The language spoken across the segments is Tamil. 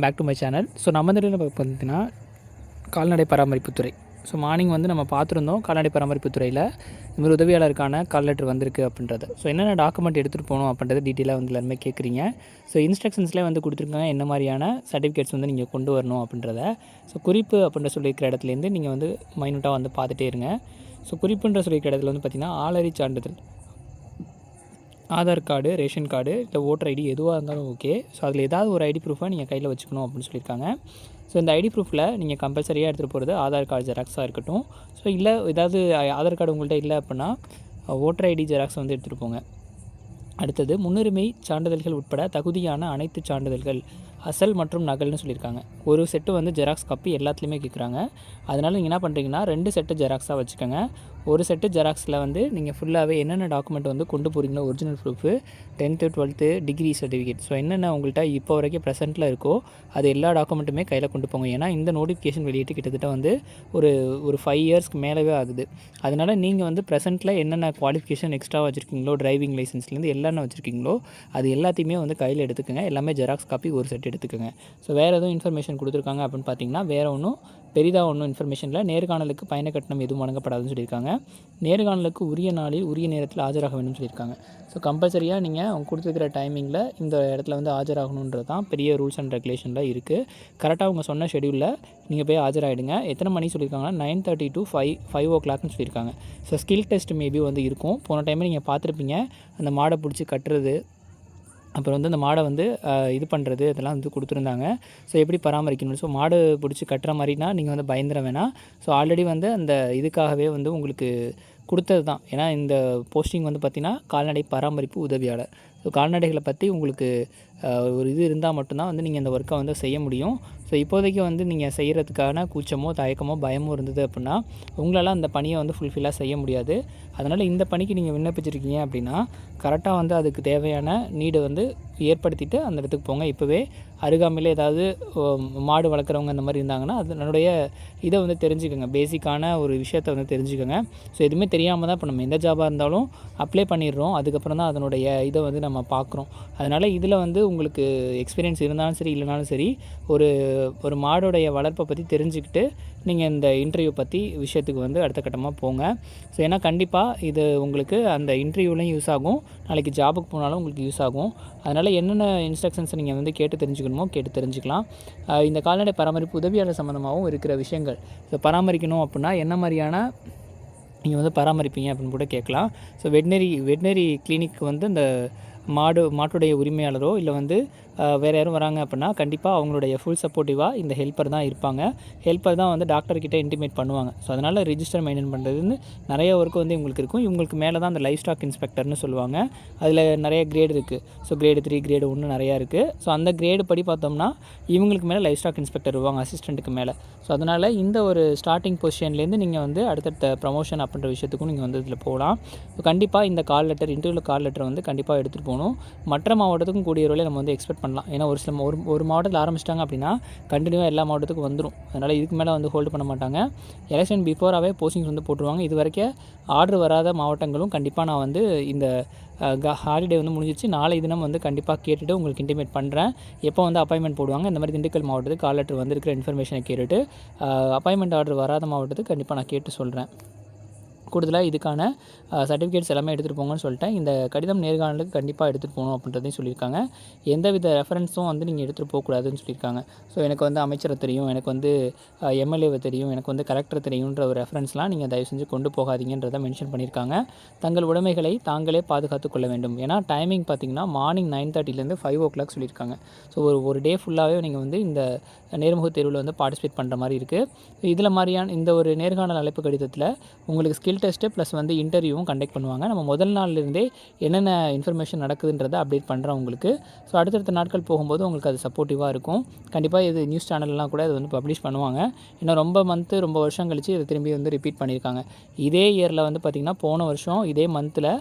Back to my channel so நம்ம இந்த பார்த்தீங்கன்னா கால்நடை பராமரிப்புத்துறை. ஸோ மார்னிங் வந்து நம்ம பார்த்துருந்தோம் கால்நடை பராமரிப்புத்துறையில் இந்த மாதிரி உதவியாளருக்கான கால் லெட்டர் வந்திருக்கு அப்படின்றது. ஸோ என்னென்ன டாக்குமெண்ட் எடுத்துகிட்டு போகணும் அப்படின்றது டீட்டெயிலாக வந்து எல்லாருமே கேட்குறீங்க. ஸோ இன்ஸ்ட்ரக்ஷன்ஸ்லேயே வந்து கொடுத்துருக்காங்க என்ன மாதிரியான சர்டிஃபிகேட்ஸ் வந்து நீங்கள் கொண்டு வரணும் அப்படின்றத. ஸோ குறிப்பு அப்படின்ற சொல்லியிருக்கிற இடத்துலேருந்து நீங்கள் வந்து மைனூட்டாக வந்து பார்த்துட்டே இருங்க. ஸோ குறிப்புன்ற சொல்லியிருக்கிற இடத்துல வந்து பார்த்திங்கன்னா ஆளறி சான்றிதழ் ஆதார் கார்டு ரேஷன் கார்டு இல்லை ஓட்டர் ஐடி எதுவாக இருந்தாலும் ஓகே ஸோ அதில் ஏதாவது ஒரு ஐடி ப்ரூஃபை நீங்கள் கையில் வச்சுக்கணும் அப்படின்னு சொல்லியிருக்காங்க. ஸோ இந்த ஐடி ப்ரூஃபில் நீங்கள் கம்பல்சரியாக எடுத்துகிட்டு போகிறது ஆதார் கார்டு ஜெராக்ஸாக இருக்கட்டும். ஸோ இல்லை ஏதாவது ஆதார் கார்டு உங்கள்கிட்ட இல்லை அப்படின்னா ஓட்டர் ஐடி ஜெராக்ஸ் வந்து எடுத்துகிட்டு போங்க. அடுத்தது முன்னுரிமை சான்றிதழ்கள் உட்பட தகுதியான அனைத்து சான்றிதழ்கள். அசல் மற்றும் நகல்னு சொல்லியிருக்காங்க. ஒரு செட்டு வந்து ஜெராக்ஸ் காப்பி எல்லாத்துலேயுமே கேட்குறாங்க அதனால் நீங்கள் என்ன பண்ணுறீங்கன்னா ரெண்டு செட்டு ஜெராக்ஸாக வச்சுக்கோங்க. ஒரு செட்டு ஜெராக்ஸில் வந்து நீங்கள் ஃபுல்லாகவே என்னென்ன டாக்குமெண்ட் வந்து கொண்டு போகிறீங்களோ original proof tenth twelfth degree certificate so என்னென்ன உங்கள்கிட்ட இப்போ வரைக்கும் ப்ரெசென்ட்டில் இருக்கோ அது எல்லா டாக்குமெண்ட்டுமே கையில் கொண்டு போங்க. ஏன்னா இந்த நோட்டிஃபிகேஷன் வெளியிட்டு கிட்டத்தட்ட வந்து ஒரு ஒரு ஃபைவ் இயர்ஸ்க்கு மேலவே ஆகுது. அதனால் நீங்கள் வந்து ப்ரெசென்ட்டில் என்னென்ன குவாலிஃபிகேஷன் எக்ஸ்ட்ரா வச்சுருக்கீங்களோ டிரைவிங் லைசன்ஸ்லேருந்து என்னென்ன வச்சுருக்கீங்களோ அது எல்லாத்தையுமே வந்து கையில் எடுத்துக்கோங்க. எல்லாமே ஜெராக்ஸ் காப்பி ஒரு செட் எடுத்துக்கோங்க. ஸோ வேறு எதுவும் இன்ஃபர்மேஷன் கொடுத்துருக்காங்க அப்படின்னு பார்த்தீங்கன்னா வேறு ஒன்றும் பெரிதாக ஒன்றும் இன்ஃபர்மேஷனில் நேர்காணலுக்கு பயண கட்டணம் எதுவும் வழங்கப்படாதுன்னு சொல்லியிருக்காங்க. நேர்காணலுக்கு உரிய நாளில் உரிய நேரத்தில் ஆஜராக வேணும்னு சொல்லியிருக்காங்க. ஸோ கம்பல்சரியாக நீங்கள் அவங்க கொடுத்துருக்கிற டைமிங்கில் இந்த இடத்துல வந்து ஆஜராகணுன்றது தான் பெரிய ரூல்ஸ் அண்ட் ரெகுலேஷனில் இருக்குது கரெக்டாக அவங்க சொன்ன ஷெடியூலில் நீங்கள் போய் ஆஜராகிடுங்க எத்தனை மணி சொல்லியிருக்காங்கன்னா nine thirty to five five ஓ கிளாக்னு சொல்லியிருக்காங்க. ஸோ ஸ்கில் டெஸ்ட் மேபி வந்து இருக்கும். போன டைமே நீங்கள் பார்த்துருப்பீங்க. அந்த மாடை பிடிச்சி கட்டுறது அப்புறம் வந்து அந்த மாடை வந்து இது பண்ணுறது இதெல்லாம் வந்து கொடுத்துருந்தாங்க. ஸோ எப்படி பராமரிக்கணும் ஸோ மாடு பிடிச்சி கட்டுற மாதிரினா நீங்கள் வந்து பயந்துட வேணாம். ஸோ ஆல்ரெடி வந்து அந்த இதுக்காகவே வந்து உங்களுக்கு கொடுத்தது தான். ஏன்னா இந்த போஸ்டிங் வந்து பார்த்திங்கன்னா கால்நடை பராமரிப்பு உதவியாளர். ஸோ கால்நடைகளை பற்றி உங்களுக்கு ஒரு இது இருந்தால் மட்டும்தான் வந்து நீங்கள் இந்த ஒர்க்கை வந்து செய்ய முடியும். ஸோ இப்போதைக்கு வந்து நீங்கள் செய்கிறதுக்கான கூச்சமோ தயக்கமோ பயமோ இருந்தது அப்படின்னா உங்களால் அந்த பணியை வந்து ஃபுல்ஃபில்லாக செய்ய முடியாது. அதனால் இந்த பணிக்கு நீங்கள் விண்ணப்பிச்சிருக்கீங்க அப்படின்னா கரெக்டாக வந்து அதுக்கு தேவையான நீடை வந்து ஏற்படுத்திட்டு அந்த இடத்துக்கு போங்க. இப்போவே அருகாமையில் ஏதாவது மாடு வளர்க்குறவங்க அந்த மாதிரி இருந்தாங்கன்னா அதனுடைய இதை வந்து தெரிஞ்சுக்கோங்க. பேசிக்கான ஒரு விஷயத்தை வந்து தெரிஞ்சுக்கோங்க. ஸோ எதுவுமே தெரியாமல் தான் இப்போ நம்ம எந்த ஜாபாக இருந்தாலும் அப்ளை பண்ணிடுறோம். அதுக்கப்புறம் தான் அதனுடைய இதை வந்து நம்ம பார்க்குறோம். அதனால் இதில் வந்து உங்களுக்கு எக்ஸ்பீரியன்ஸ் இருந்தாலும் சரி இல்லைனாலும் சரி ஒரு ஒரு மாடோடைய வளர்ப்பை பற்றி தெரிஞ்சுக்கிட்டு நீங்கள் இந்த இன்டர்வியூ பற்றி விஷயத்துக்கு வந்து அடுத்த கட்டமாக போங்க. ஸோ ஏன்னா கண்டிப்பாக இது உங்களுக்கு அந்த இன்டர்வியூலையும் யூஸ் ஆகும். நாளைக்கு ஜாபுக்கு போனாலும் உங்களுக்கு யூஸ் ஆகும். அதனால் என்னென்ன இன்ஸ்ட்ரக்ஷன்ஸ் நீங்கள் வந்து கேட்டு தெரிஞ்சுக்கணுமோ கேட்டு தெரிஞ்சுக்கலாம். இந்த கால்நடை பராமரிப்பு உதவியாளர் சம்மந்தமாகவும் இருக்கிற விஷயங்கள். ஸோ பராமரிக்கணும் அப்படின்னா என்ன மாதிரியான நீங்கள் வந்து பராமரிப்பீங்க அப்படின்னு கூட கேட்கலாம். ஸோ வெட்னரி வெட்னரி கிளினிக் வந்து இந்த மாடு மாட்டுடைய உரிமையாளரோ இல்லை வந்து வேறு யாரும் வராங்க அப்படின்னா கண்டிப்பாக அவங்களுடைய ஃபுல் சப்போர்ட்டிவாக இந்த ஹெல்ப்பர் தான் இருப்பாங்க. ஹெல்ப்பர் தான் வந்து டாக்டர்கிட்ட இன்டிமேட் பண்ணுவாங்க. ஸோ அதனால் ரிஜிஸ்டர் மெயின்டைன் பண்ணுறதுன்னு நிறைய ஒர்க் வந்து இவங்களுக்கு இருக்கும். இவங்களுக்கு மேலே தான் அந்த லைஃப் ஸ்டாக் இன்ஸ்பெக்டர்னு சொல்லுவாங்க. அதில் நிறைய கிரேடு இருக்குது ஸோ கிரேடு த்ரீ கிரேடு ஒன்று நிறையா இருக்குது ஸோ அந்த கிரேடு படி பார்த்தோம்னா இவங்களுக்கு மேலே லைஃப் ஸ்டாக் இன்ஸ்பெக்டர் வருவாங்க அசிஸ்டண்ட்டுக்கு மேலே. ஸோ அதனால் இந்த ஒரு ஸ்டார்டிங் பொசிஷன்லேருந்து நீங்கள் வந்து அடுத்தடுத்த ப்ரமோஷன் அப்படின்ற விஷயத்துக்கும் நீங்கள் வந்து இதில் போகலாம். ஸோ கண்டிப்பாக இந்த கால் லெட்டர் இன்டர்வியூவில் கால் லெட்டர் வந்து கண்டிப்பாக எடுத்துகிட்டு போகணும். மற்ற மாவட்டத்துக்கும் கூடிய வரையில் நம்ம வந்து எக்ஸ்பெக்ட் பண்ணலாம். ஏன்னா ஒரு சில ஒரு ஒரு மாவட்டத்தில் ஆரம்பிச்சிட்டாங்க அப்படின்னா கண்டினியூவாக எல்லா மாவட்டத்துக்கும் வந்துடும் அதனால் இதுக்கு மேலே வந்து ஹோல்டு பண்ண மாட்டாங்க. எலெக்ஷன் பிஃபோராகவே போஸ்டிங்ஸ் வந்து போட்டுருவாங்க. இது வரைக்கும் ஆர்டர் வராத மாவட்டங்களும் கண்டிப்பாக நான் வந்து இந்த ஹாலிடே வந்து முடிஞ்சிச்சு. நாளை தினம் வந்து கண்டிப்பாக கேட்டுட்டு உங்களுக்கு இன்டிமேட் பண்ணுறேன் எப்போ வந்து அப்பாயின்மெண்ட் போடுவாங்க இந்த மாதிரி திண்டுக்கல் மாவட்டத்துக்கு கால் லெட்டர் வந்திருக்கிற இன்ஃபர்மேஷனை கேட்டுட்டு அப்பாயின்மெண்ட் ஆர்டர் வராத மாவட்டத்துக்கு கண்டிப்பாக நான் கேட்டு சொல்கிறேன் கூடுதலாக இதுக்கான சர்டிஃபிகேட்ஸ் எல்லாமே எடுத்துகிட்டு போங்கன்னு சொல்லிட்டேன். இந்த கடிதம் நேர்காணலுக்கு கண்டிப்பாக எடுத்துகிட்டு போகணும் அப்படின்றதையும் சொல்லியிருக்காங்க. எந்த வித ரெஃபரன்ஸும் வந்து நீங்கள் எடுத்துகிட்டு போகக்கூடாதுன்னு சொல்லியிருக்காங்க. ஸோ எனக்கு வந்து அமைச்சரை தெரியும் எனக்கு வந்து எம்எல்ஏவை தெரியும் எனக்கு வந்து கலெக்டர் தெரியுன்ற ஒரு ரெஃபரன்ஸ்லாம் நீங்கள் தயவு செஞ்சு கொண்டு போகாதீங்கன்றதை மென்ஷன் பண்ணியிருக்காங்க. தங்கள் உடைமைகளை தாங்களே பாதுகாத்து கொள்ள வேண்டும். ஏன்னா டைமிங் பார்த்திங்கன்னா மார்னிங் நைன் தேர்ட்டிலேருந்து ஃபைவ் ஓ கிளாக் சொல்லியிருக்காங்க. ஸோ ஒரு ஒரு டே ஃபுல்லாகவே நீங்கள் வந்து இந்த நேர்முக தேர்வில் வந்து பார்ட்டிசிபேட் பண்ணுற மாதிரி இருக்குது இதில் மாதிரியான இந்த ஒரு நேர்காணல் அழைப்பு கடிதத்தில் உங்களுக்கு ஸ்கில் டெஸ்ட்டு ப்ளஸ் வந்து இன்டர்வியூவும் கண்டக்ட் பண்ணுவாங்க. நம்ம முதல் நாள்லேருந்தே என்னென்ன இன்ஃபர்மேஷன் நடக்குதுன்றதை அப்டேட் பண்ணுறோம் உங்களுக்கு. ஸோ அடுத்தடுத்த நாட்கள் போகும்போது உங்களுக்கு அது சப்போர்ட்டிவாக இருக்கும். கண்டிப்பாக இது நியூஸ் சேனல்லாம் கூட அது வந்து பப்ளிஷ் பண்ணுவாங்க. இன்னும் ரொம்ப மந்த்து ரொம்ப வருஷம் கழித்து இதை திரும்பி வந்து ரிப்பீட் பண்ணியிருக்காங்க. இதே இயரில் வந்து பார்த்திங்கன்னா போன வருஷம் இதே மந்தில்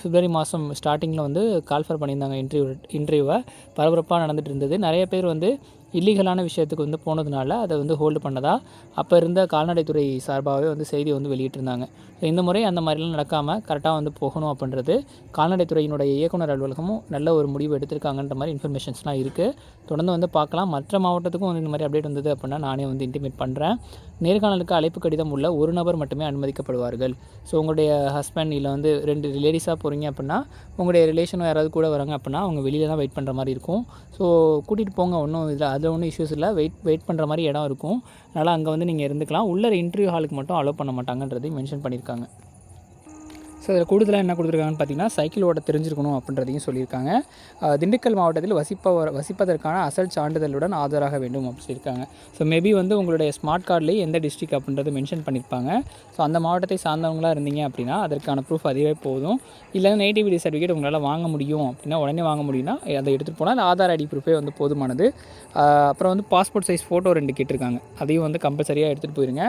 பிப்ரவரி மாதம் ஸ்டார்டிங்கில் வந்து கால்ஃபர் பண்ணியிருந்தாங்க இன்டர்வியூ இன்டர்வியூவை பரபரப்பாக நடந்துகிட்டு இருந்தது. நிறைய பேர் வந்து இல்லீகலான விஷயத்துக்கு வந்து போனதுனால அதை வந்து ஹோல்டு பண்ணதா அப்போ இருந்த கால்நடைத்துறை சார்பாகவே வந்து செய்தி வந்து வெளியிட்டிருந்தாங்க. ஸோ இந்த முறை அந்த மாதிரிலாம் நடக்காமல் கரெக்டாக வந்து போகணும் அப்படின்றது கால்நடைத்துறையினுடைய இயக்குனர் அலுவலகமும் நல்ல ஒரு முடிவு எடுத்திருக்காங்கன்ற மாதிரி இன்ஃபர்மேஷன்ஸ்லாம் இருக்குது தொடர்ந்து வந்து பார்க்கலாம். மற்ற மாவட்டத்துக்கும் வந்து இந்த மாதிரி அப்டேட் வந்தது அப்படின்னா நானே வந்து இன்டிமேட் பண்ணுறேன் நேர்காணலுக்கு அழைப்பு கடிதம் உள்ள ஒரு நபர் மட்டுமே அனுமதிக்கப்படுவார்கள். ஸோ உங்களுடைய ஹஸ்பண்ட் இல்லை வந்து ரெண்டு லேடிஸாக போகிறீங்க அப்படின்னா உங்களுடைய ரிலேஷனும் யாராவது கூட வராங்க அப்படின்னா அவங்க வெளியில் தான் வெயிட் பண்ணுற மாதிரி இருக்கும். ஸோ கூட்டிகிட்டு போங்க ஒன்றும் இதில் அதில் ஒன்றும் இஷ்யூஸ் இல்லை. வெயிட் வெயிட் பண்ணுற மாதிரி இடம் இருக்கும். அதனால் அங்கே வந்து நீங்கள் இருந்துக்கலாம். உள்ள இன்டர்வியூ ஹாலுக்கு மட்டும் அலோவ் பண்ண மாட்டாங்கன்றதையும் மென்ஷன் பண்ணியிருக்காங்க. ஸோ இதில் கூடுதலாக என்ன கொடுத்துருக்காங்கன்னு பார்த்தீங்கன்னா சைக்கிள் ஓட்ட தெரிஞ்சிருக்கணும் அப்படின்றதையும் சொல்லியிருக்காங்க. திண்டுக்கல் மாவட்டத்தில் வசிப்பவர் வசிப்பதற்கான அசல் சான்றிதழுடன் ஆஜராக வேண்டும் அப்படின்னு சொல்லியிருக்காங்க. ஸோ மேபி வந்து உங்களுடைய ஸ்மார்ட் கார்டிலேயே எந்த டிஸ்ட்ரிக் அப்படின்றது மென்ஷன் பண்ணியிருப்பாங்க. ஸோ அந்த மாவட்டத்தை சார்ந்தவங்களாக இருந்தீங்க அப்படின்னா அதற்கான ப்ரூஃப் அதுவே போதும். இல்லை நேட்டிவிட்டி சர்டிஃபிகேட் உங்களால் வாங்க முடியும் அப்படின்னா உடனே வாங்க முடியும்னா அதை எடுத்துகிட்டு போனால் அந்த ஆதார் ஐடி ப்ரூஃபே வந்து போதுமானது. அப்புறம் வந்து பாஸ்போர்ட் சைஸ் ஃபோட்டோ ரெண்டு கேட்டிருக்காங்க. அதையும் வந்து கம்பல்சரியாக எடுத்துகிட்டு போயிருங்க.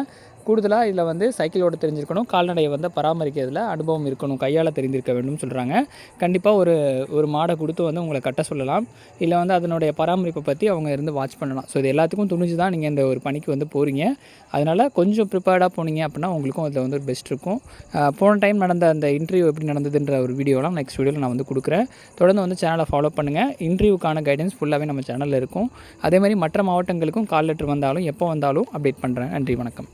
கூடுதலாக இதில் வந்து சைக்கிள் ஓட்ட தெரிஞ்சிருக்கணும். கால்நடையை வந்து பராமரிக்கிறதுல அனுபவம் இருக்கணும் கையால் தெரிந்திருக்க வேண்டும் சொல்கிறாங்க கண்டிப்பாக ஒரு ஒரு மாடை கொடுத்து வந்து உங்களை கட்ட சொல்லலாம். இல்லை வந்து அதனுடைய பராமரிப்பை பற்றி அவங்க இருந்து வாட்ச் பண்ணலாம். ஸோ இது எல்லாத்துக்கும் துணிஞ்சு தான் நீங்கள் இந்த ஒரு பணிக்கு வந்து போகிறீங்க அதனால் கொஞ்சம் ப்ரிப்பேர்டாக போனீங்க அப்படின்னா உங்களுக்கும் அதில் வந்து ஒரு பெஸ்ட் இருக்கும். போன டைம் நடந்த அந்த இன்டர்வியூ எப்படி நடந்ததுன்ற ஒரு வீடியோலாம் நெக்ஸ்ட் வீடியோவில் நான் வந்து கொடுக்குறேன். தொடர்ந்து வந்து சேனலை ஃபாலோ பண்ணுங்கள் இன்டர்வியூக்கான கைடன்ஸ் ஃபுல்லாகவே நம்ம சேனலில் இருக்கும். அதேமாதிரி மற்ற மாவட்டங்களுக்கும் கால் லெட்டர் வந்தாலும் எப்போ வந்தாலும் அப்டேட் பண்ணுறேன் நன்றி வணக்கம்.